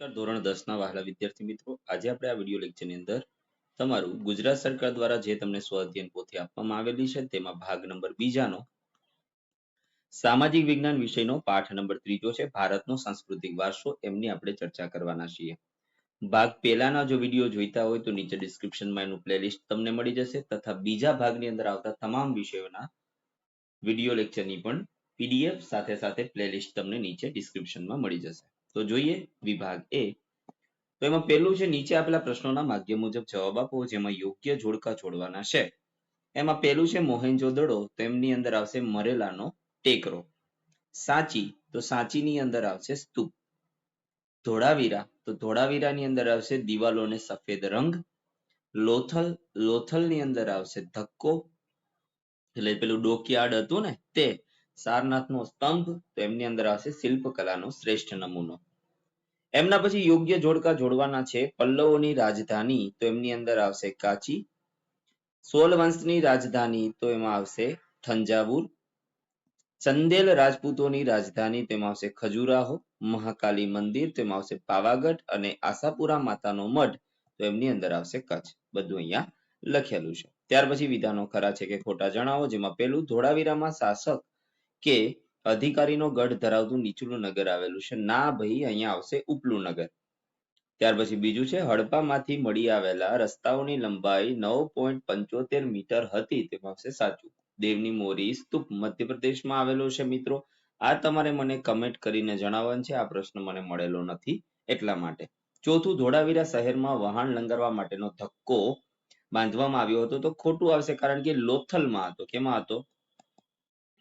નમસ્કાર ધોરણ દસ ના વહાલા વિદ્યાર્થી મિત્રો, આજે આપણે આ વીડિયો લેક્ચરની અંદર તમારું ગુજરાત સરકાર દ્વારા જે તમને સ્વ અધ્યયન પોથી આપવામાં આવેલી છે, તેમાં ભાગ નંબર બીજાનો સામાજિક વિજ્ઞાન વિષયનો પાઠ નંબર ત્રીજો છે, ભારતનો સાંસ્કૃતિક વારસો, એમની આપણે ચર્ચા કરવાના છીએ. ભાગ પહેલાના જો વીડિયો જોઈતા હોય તો નીચે ડિસ્ક્રિપ્શનમાં એનું પ્લેલિસ્ટ તમને મળી જશે, તથા બીજા ભાગની અંદર આવતા તમામ વિષયોના વીડિયો લેક્ચરની પણ પીડીએફ સાથે સાથે પ્લેલિસ્ટ તમને નીચે ડિસ્ક્રિપ્શનમાં મળી જશે. તો જોઈએ વિભાગ એ. તો એમાં પહેલું છે, નીચે આપેલા પ્રશ્નોના માધ્યમ મુજબ જવાબ આપો, જેમાં યોગ્ય જોડકા જોડવાના છે. એમાં પહેલું છે મોહેન્જો તો એમની અંદર આવશે મરેલાનો ટેકરો. સાચી તો સાચીની અંદર આવશે સ્તૂપ. ધોળાવીરા તો ધોળાવીરાની અંદર આવશે દિવાલોને સફેદ રંગ. લોથલ, લોથલની અંદર આવશે ધક્કો. એટલે પેલું ડોકયાર્ડ હતું ને તે. સારનાથનો સ્તંભ, તો એમની અંદર આવશે શિલ્પકલાનો શ્રેષ્ઠ નમૂનો. એમના પછી યોગ્ય જોડકા જોડવાના છે પલ્લવોની રાજધાની, તો એમની અંદર આવશે કાચી. સોલ વંશની રાજધાની, તો એમાં આવશે થંજાવુર. ચંદેલ રાજપૂતોની રાજધાની તેમાં આવશે ખજુરાહો. મહાકાલી મંદિર તેમાં આવશે પાવાગઢ અને આશાપુરા માતાનો મઢ, તો એમની અંદર આવશે કચ્છ. બધું અહીંયા લખેલું છે. ત્યાર પછી વિધાનો ખરા છે કે ખોટા જણાવો, જેમાં પેલું ધોળાવીરામાં શાસક કે અધિકારીનો ગઢ ધરાવતું નીચલું નગર આવેલું છે. ના ભાઈ, અહીંયા આવશે ઉપલું નગર. ત્યાર પછી બીજું છે, હડપામાંથી મળી આવેલા રસ્તાઓની લંબાઈ નવ પોઈન્ટ પંચોતેર મીટર હતી. તેમાં આવશે સાચું. દેવની મોરી સ્તૂપ મધ્યપ્રદેશમાં આવેલો છે, મિત્રો. આ તમારે મને કમેન્ટ કરીને જણાવવાનું છે. આ પ્રશ્ન મને મળેલો નથી એટલા માટે. ચોથું, ધોળાવીરા શહેરમાં વહાણ લંગરવા માટેનો ધક્કો બાંધવામાં આવ્યો હતો. તો ખોટું આવશે કારણ કે લોથલમાં હતો. કેમાં હતો?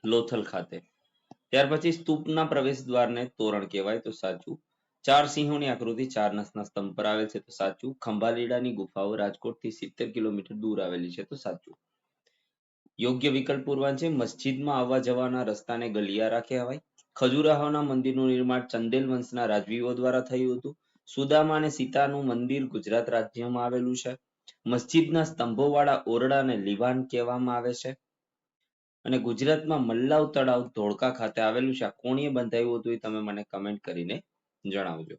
લોથલ ખાતે. ત્યાર પછી સ્તૂપના પ્રવેશ દ્વારને તોરણ કહેવાય, તો સાચું. ચાર સિંહોની આકૃતિ ચાર નસના સ્તંભ પર આવેલ છે, તો સાચું. ખંભાલીડાની ગુફાઓ રાજકોટથી સિત્તેર કિલોમીટર દૂર આવેલી છે, તો સાચું. યોગ્ય વિકલ્પ પૂરવાન છે, મસ્જિદમાં આવવા જવાના રસ્તાને ગલિયારા કહેવાય. ખજુરાહોના મંદિરનું નિર્માણ ચંદેલ વંશના રાજવીઓ દ્વારા થયું હતું. સુદામા અને સીતાનું મંદિર ગુજરાત રાજ્યમાં આવેલું છે. મસ્જિદના સ્તંભોવાળા ઓરડાને લીવાન કહેવામાં આવે છે. અને ગુજરાતમાં મલ્લાવ તળાવ ધોળકા ખાતે આવેલું છે. આ કોણીએ બંધાયું હતું એ તમે મને કમેન્ટ કરીને જણાવજો.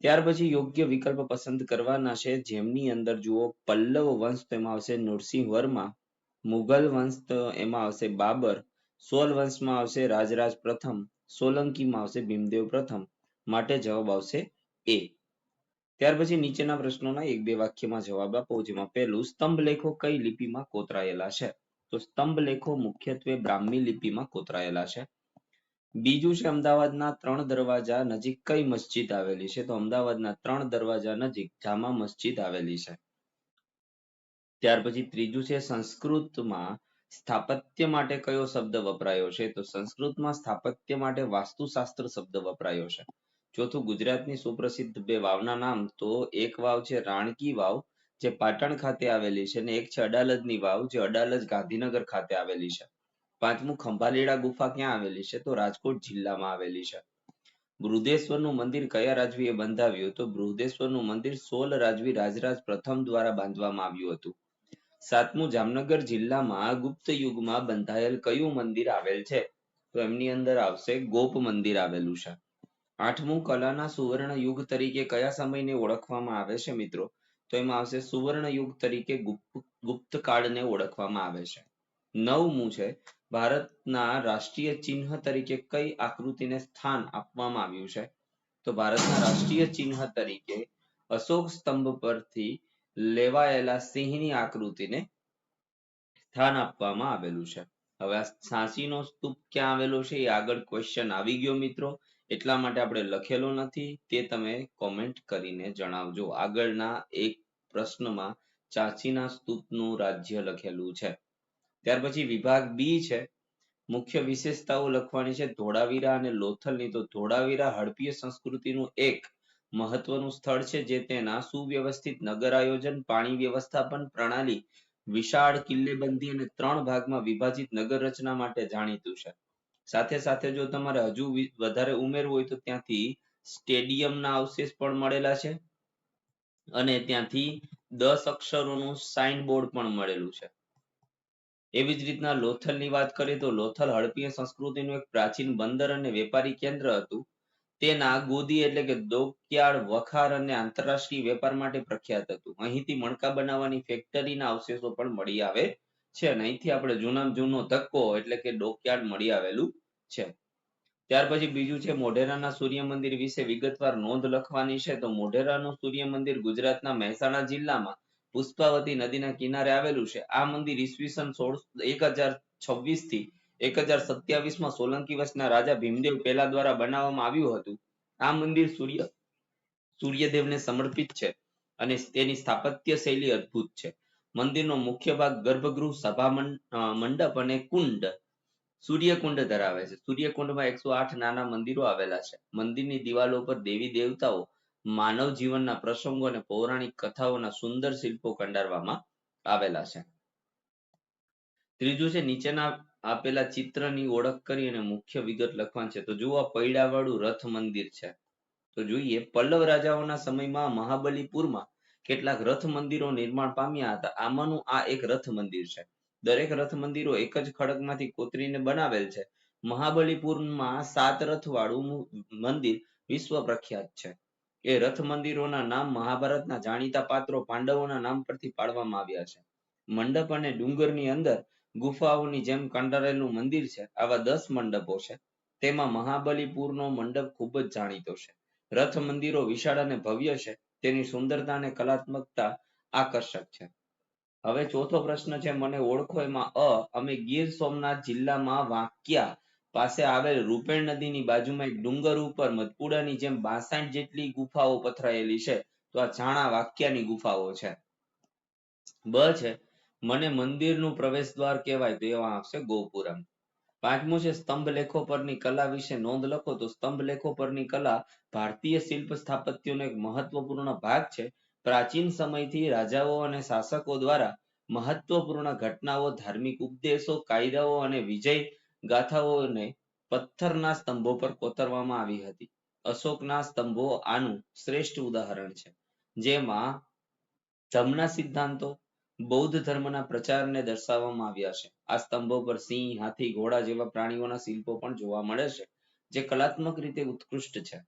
ત્યાર પછી યોગ્ય વિકલ્પ પસંદ કરવાના છે. જેમની અંદર જુઓ, પલ્લવ વંશ તેમાં આવશે નૃસિંહ વર્મા, મુઘલ વંશ તો એમાં આવશે બાબર, સોલ વંશમાં આવશે રાજરાજ પ્રથમ, સોલંકીમાં આવશે ભીમદેવ પ્રથમ, માટે જવાબ આવશે એ. ત્યાર પછી નીચેના પ્રશ્નોના એક બે વાક્યમાં જવાબ આપો, જેમાં પહેલું સ્તંભ લેખો કઈ લિપિમાં કોતરાયેલા છે? તો સ્તંભ લેખો મુખ્યત્વે બ્રાહ્મી લિપિમાં કોતરાયેલા છે. બીજું છે અમદાવાદના ત્રણ દરવાજા નજીક કઈ મસ્જિદ આવેલી છે? તો અમદાવાદના ત્રણ દરવાજા નજીક જામા મસ્જિદ આવેલી છે. ત્યાર પછી ત્રીજું છે સંસ્કૃતમાં સ્થાપત્ય માટે કયો શબ્દ વપરાયો છે? તો સંસ્કૃતમાં સ્થાપત્ય માટે વાસ્તુશાસ્ત્ર શબ્દ વપરાયો છે. ચોથું ગુજરાતની સુપ્રસિદ્ધ બે વાવના નામ તો એક વાવ છે રાણકી વાવ જે પાટણ ખાતે આવેલી છે અને એક છે અડાલજની વાવ, જે અડાલજ ગાંધીનગર ખાતે આવેલી છે. પાંચમું ખંભાલીડા ગુફા ક્યાં આવેલી છે? તો રાજકોટ જિલ્લામાં આવેલી છે. બૃહદેશ્વરનું મંદિર કયા રાજવીએ બંધાવ્યું? તો બૃહદેશ્વરનું મંદિર સોલ રાજવી રાજરાજ પ્રથમ દ્વારા બાંધવામાં આવ્યું હતું. સાતમું જામનગર જિલ્લામાં ગુપ્ત યુગમાં બંધાયેલ કયું મંદિર આવેલ છે? તો એમની અંદર આવશે ગોપ મંદિર આવેલું છે. આઠમું કલાના સુવર્ણ યુગ તરીકે કયા સમયને ઓળખવામાં આવે છે મિત્રો? તો એમાં આવશે સુવર્ણ યુગ તરીકે ગુપ્ત કાળને ઓળખવામાં આવે છે. નવમું છે, ભારતના રાષ્ટ્રીય ચિહ્ન તરીકે કઈ આકૃતિને સ્થાન આપવામાં આવ્યું છે? તો ભારતના રાષ્ટ્રીય ચિહ્ન તરીકે અશોક સ્તંભ પરથી લેવાયેલા સિંહની આકૃતિને સ્થાન આપવામાં આવેલું છે. હવે આ સાંચીનો સ્તૂપ ક્યાં આવેલો છે એ આગળ ક્વેશ્ચન આવી ગયો મિત્રો. એટલા માટે આપણે લખેલો નથી. તે તમે કોમેન્ટ કરીને જણાવજો. આગળના એક પ્રશ્નમાં ચાંચીના સ્તૂપનું રાજ્ય લખેલું છે. ત્યાર પછી વિભાગ બી છે. મુખ્ય વિશેષતાઓ લખવાની છે ધોળાવીરા અને લોથલની. તો ધોળાવીરા હડપીય સંસ્કૃતિનું એક મહત્વનું સ્થળ છે જે તેના સુવ્યવસ્થિત નગર આયોજન પાણી વ્યવસ્થાપન પ્રણાલી, વિશાળ કિલ્લેબંધી અને ત્રણ ભાગમાં વિભાજિત નગર રચના માટે જાણીતું છે. સાથે સાથે જો તમારે હજુ વધારે ઉમેરવું હોય તો ત્યાંથી સ્ટેડિયમના અવશેષ પણ મળેલા છે. અને ત્યાંથી દસ અક્ષરોનું સાઇન બોર્ડ પણ મળેલું છે. એવી જ રીતના લોથલની વાત કરીએ તો લોથલ હડપીય સંસ્કૃતિનું એક પ્રાચીન બંદર અને વેપારી કેન્દ્ર હતું. તેના ગોદી એટલે કે ડોકયાર્ડ વખાર અને આંતરરાષ્ટ્રીય વેપાર માટે પ્રખ્યાત હતું. અહીંથી મણકા બનાવવાની ફેક્ટરીના અવશેષો પણ મળી આવે છે અને અહીંથી આપણે જૂનામાં જૂનો ધક્કો એટલે કે ડોકયાર્ડ મળી આવેલું છે. ત્યાર પછી બીજું છે મોઢેરાના સૂર્ય મંદિર વિશે વિગતવાર નોંધ લખવાની છે. તો મોઢેરાનું સૂર્ય મંદિર ગુજરાતના મહેસાણા જિલ્લામાં પુષ્પાવતી નદીના કિનારે આવેલું છે. આ મંદિર ઈસવીસન સોળ, એક હજાર છવ્વીસથી એક હજાર સત્યાવીસમાં સોલંકી વંશના રાજા ભીમદેવ પહેલા દ્વારા બનાવવામાં આવ્યું હતું. આ મંદિર સૂર્ય, સૂર્યદેવને સમર્પિત છે અને તેની સ્થાપત્ય શૈલી અદ્ભુત છે. મંદિરનો મુખ્ય ભાગ ગર્ભગૃહ, સભા મંડપ અને કુંડ સૂર્યકુંડ ધરાવે છે. સૂર્યકુંડમાં એકસો આઠ નાના મંદિરો આવેલા છે. મંદિરની દિવાલો પર દેવી દેવતાઓ માનવ જીવનના પ્રસંગો અને પૌરાણિક કથાઓના સુંદર શિલ્પો કંડારવામાં આવેલા છે. ત્રીજું છે, નીચેના આપેલા ચિત્રની ઓળખ કરી અને મુખ્ય વિગત લખવાની છે. તો જુઓ, આ પૈડાવાળું રથ મંદિર છે. તો જોઈએ, પલ્લવ રાજાઓના સમયમાં મહાબલીપુરમાં કેટલાક રથ મંદિરો નિર્માણ પામ્યા હતા. આમાંનું આ એક રથ મંદિર છે. દરેક રથ મંદિરો એક જ ખડકમાંથી કોતરીને બનાવેલ છે. મહાબલીપુરમાં સાત રથ વાળું મંદિર વિશ્વ પ્રખ્યાત છે. એ રથ મંદિરોના નામ મહાભારતના જાણીતા પાત્રો પાંડવોના નામ પરથી પાડવામાં આવ્યા છે. મંડપ અને ડુંગરની અંદર ગુફાઓની જેમ કંડારેલું મંદિર છે. આવા દસ મંડપો છે. તેમાં મહાબલીપુરનો મંડપ ખૂબ જ જાણીતો છે. રથ મંદિરો વિશાળ અને ભવ્ય છે. તેની સુંદરતા અને કલાત્મકતા આકર્ષક છે. હવે ચોથો પ્રશ્ન છે, મને ઓળખો એમાં અ, અમે ગીર સોમનાથ જિલ્લામાં વાંક્યા પાસે આવેલ રૂપેણ નદીની બાજુમાં એક ડુંગર ઉપર મધપુડાની જેમ બાસઠ જેટલી ગુફાઓ પથરાયેલી છે. તો આ જાણા વાક્યાની ગુફાઓ છે. બ છે, મને મંદિરનું પ્રવેશ દ્વાર કહેવાય તો એવા આવશે ગોપુરમ. પાંચમું છે, સ્તંભ લેખો પરની કલા વિશે નોંધ લખો તો સ્તંભ લેખો પરની કલા ભારતીય શિલ્પ સ્થાપત્યનો એક મહત્વપૂર્ણ ભાગ છે. પ્રાચીન સમયથી રાજાઓ અને શાસકો દ્વારા મહત્વપૂર્ણ ઘટનાઓ, ધાર્મિક ઉપદેશો, કાયદાઓ અને વિજય ગાથાઓને પથ્થરના સ્તંભો પર કોતરવામાં આવી હતી. અશોકના સ્તંભો આનું શ્રેષ્ઠ ઉદાહરણ છે, જેમાં ધમના સિદ્ધાંતો બૌદ્ધ ધર્મના પ્રચારને દર્શાવવામાં આવ્યા છે. આ સ્તંભો પર સિંહ, હાથી, ઘોડા જેવા પ્રાણીઓના શિલ્પો પણ જોવા મળે છે, જે કલાત્મક રીતે ઉત્કૃષ્ટ છે.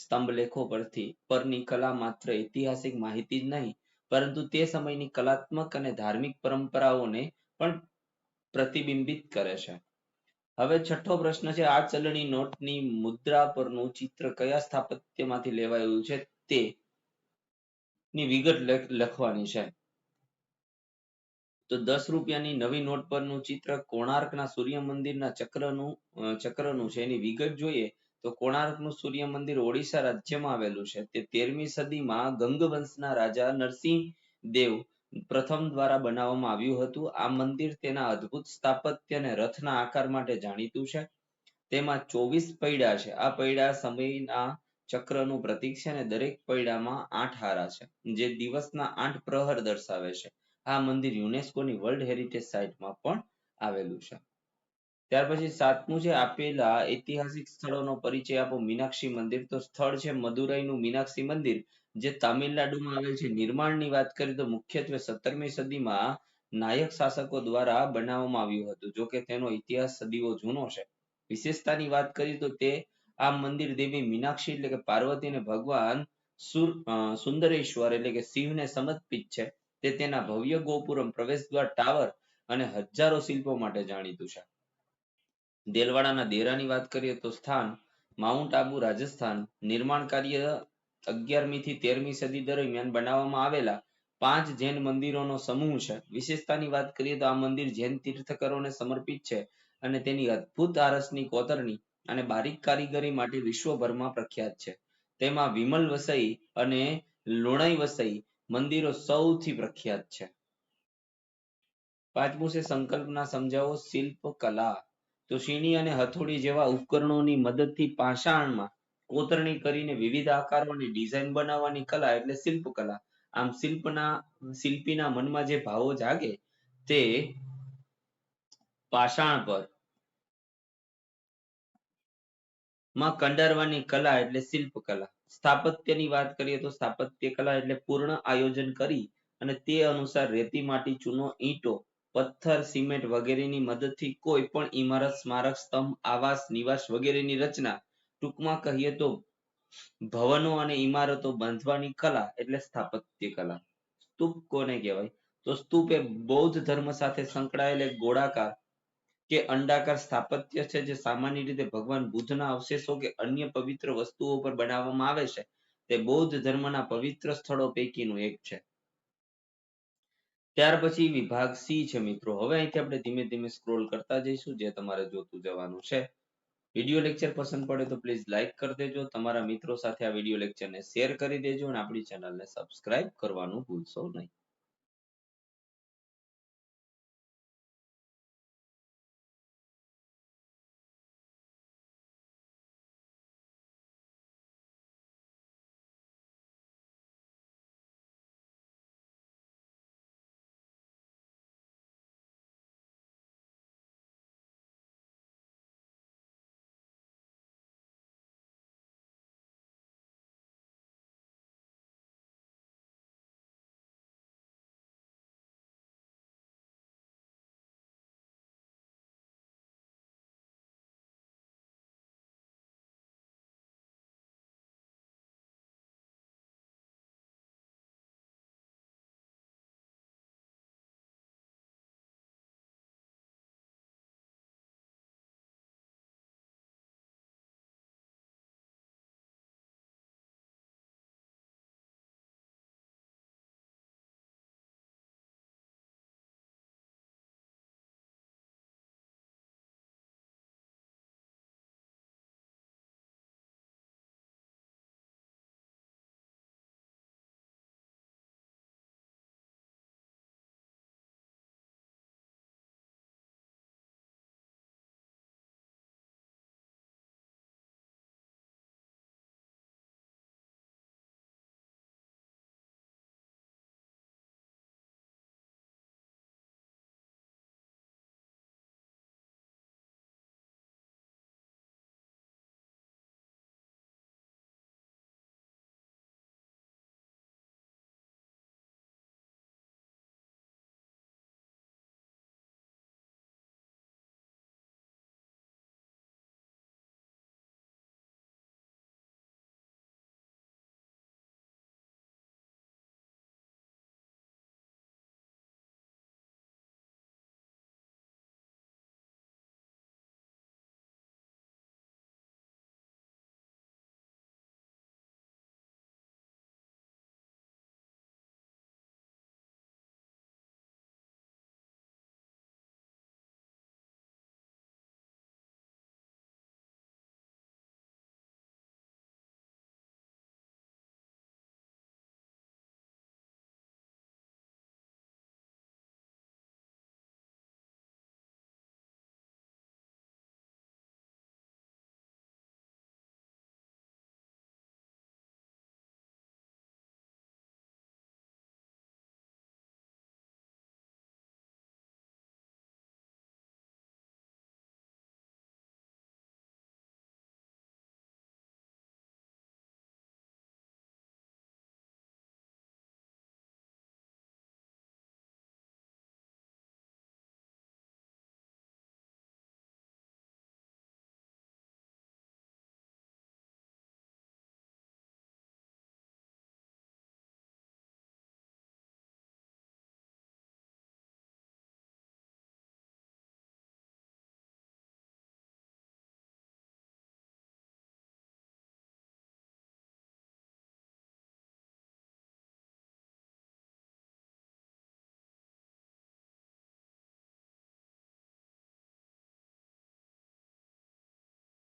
સ્તંભ લેખો પરથી, પરની કલા માત્ર ઐતિહાસિક માહિતી જ નહીં, પરંતુ તે સમયની કલાત્મક અને ધાર્મિક પરંપરાઓને પણ પ્રતિબિંબિત કરે છે. હવે છઠ્ઠો પ્રશ્ન છે, આ ચલણી નોટની મુદ્રા પરનું ચિત્ર કયા સ્થાપત્યમાંથી લેવાયું છે તે ની વિગત લખવાની છે. તો દસ રૂપિયાની નવી નોટ પરનું ચિત્ર કોણાર્કના સૂર્ય મંદિરના ચક્રનું ચક્રનું છે, એની વિગત જોઈએ. તો કોણાર્કનું સૂર્ય મંદિર ઓડિશા રાજ્યમાં આવેલું છે. તે તેરમી સદીમાં ગંગવંશના રાજા નરસિંહ દેવ પ્રથમ દ્વારા બનાવવામાં આવ્યું હતું. આ મંદિર તેના અદ્ભુત સ્થાપત્ય રથના આકાર માટે જાણીતું છે. તેમાં ચોવીસ પૈડા છે. આ પૈડા સમયના ચક્રનું પ્રતીક છે અને દરેક પૈડામાં આઠ હારા છે, જે દિવસના આઠ પ્રહર દર્શાવે છે. આ મંદિર યુનેસ્કોની વર્લ્ડ હેરિટેજ સાઇટમાં પણ આવેલું છે. ત્યાર પછી સાતમું છે, આપેલા ઐતિહાસિક સ્થળોનો પરિચય આપો. મીનાક્ષી મંદિર. તો સ્થળ છે, મદુરાઈનું મીનાક્ષી મંદિર, જે તામિલનાડુમાં આવેલ છે. નિર્માણની વાત કરીએ તો મુખ્યત્વે સત્તરમી સદીમાં નાયક શાસકો દ્વારા બનાવવામાં આવ્યું હતું. જોકે તેનો ઇતિહાસ સદીઓ જૂનો છે. વિશેષતાની વાત કરીએ તો તે આ મંદિર દેવી મીનાક્ષી એટલે કે પાર્વતી અને ભગવાન સુર સુંદરેશ્વર એટલે કે શિવને સમર્પિત છે. તે તેના ભવ્ય ગોપુરમ પ્રવેશ દ્વાર ટાવર અને હજારો શિલ્પો માટે જાણીતું છે. દેલવાડાના દેરાની વાત કરીએ તો સ્થાન માઉન્ટ આબુ, રાજસ્થાન. નિર્માણ કાર્ય અગિયારમી થી તેરમી સદી દરમિયાન બનાવવામાં આવેલા પાંચ જૈન મંદિરોનો સમૂહ છે. વિશેષતાની વાત કરીએ તો આ મંદિર જૈન તીર્થકરોને સમર્પિત છે અને તેની અદ્ભુત આરસની કોતરણી અને બારીક કારીગરી માટે વિશ્વભરમાં પ્રખ્યાત છે. તેમાં વિમલ વસઈ અને લુણાઈ વસઈ મંદિરો સૌથી પ્રખ્યાત છે. પાંચમું છે સંકલ્પના સમજાવો શિલ્પ કલા તો શીણી અને હથોડી જેવા ઉપકરણોની મદદથી પાષાણમાં કોતરણી કરીને વિવિધ આકારો અને બનાવવાની કલા એટલે શિલ્પકલા. આમ શિલ્પના, શિલ્પીના મનમાં જે ભાવો જાગે તે પાષાણ પરમાં કંડારવાની કલા એટલે શિલ્પકલા. સ્થાપત્યની વાત કરીએ તો સ્થાપત્ય કલા એટલે પૂર્ણ આયોજન કરી અને તે અનુસાર રેતી માટી, ચૂનો, ઈંટો પથ્થર, સિમેન્ટ વગેરેની મદદથી કોઈ પણ ઇમારત, સ્મારક, સ્તંભ, આવાસ, નિવાસ વગેરેની રચના ટૂંકમાં કહીએ તો ભવનો અને ઇમારતો બાંધવાની કલા એટલે સ્થાપત્ય કલા. સ્તૂપ કોને કહેવાય? તો સ્તૂપ એ બૌદ્ધ ધર્મ સાથે સંકળાયેલ એક ગોળાકાર કે અંડાકાર સ્થાપત્ય છે જે સામાન્ય રીતે ભગવાન બુદ્ધના અવશેષો કે અન્ય પવિત્ર વસ્તુઓ પર બનાવવામાં આવે છે. તે બૌદ્ધ ધર્મના પવિત્ર સ્થળો પૈકીનું એક છે. ત્યાર પછી વિભાગ સી છે મિત્રો. હવે અહીંથી આપણે ધીમે ધીમે સ્ક્રોલ કરતા જઈશું, જે તમારે જોતું જવાનું છે. વીડિયો લેક્ચર પસંદ પડે તો પ્લીઝ લાઇક કરી દેજો. તમારા મિત્રો સાથે આ વીડિયો લેક્ચરને share કરી દેજો અને આપણી ચેનલને ને કરવાનું ભૂલશો નહીં.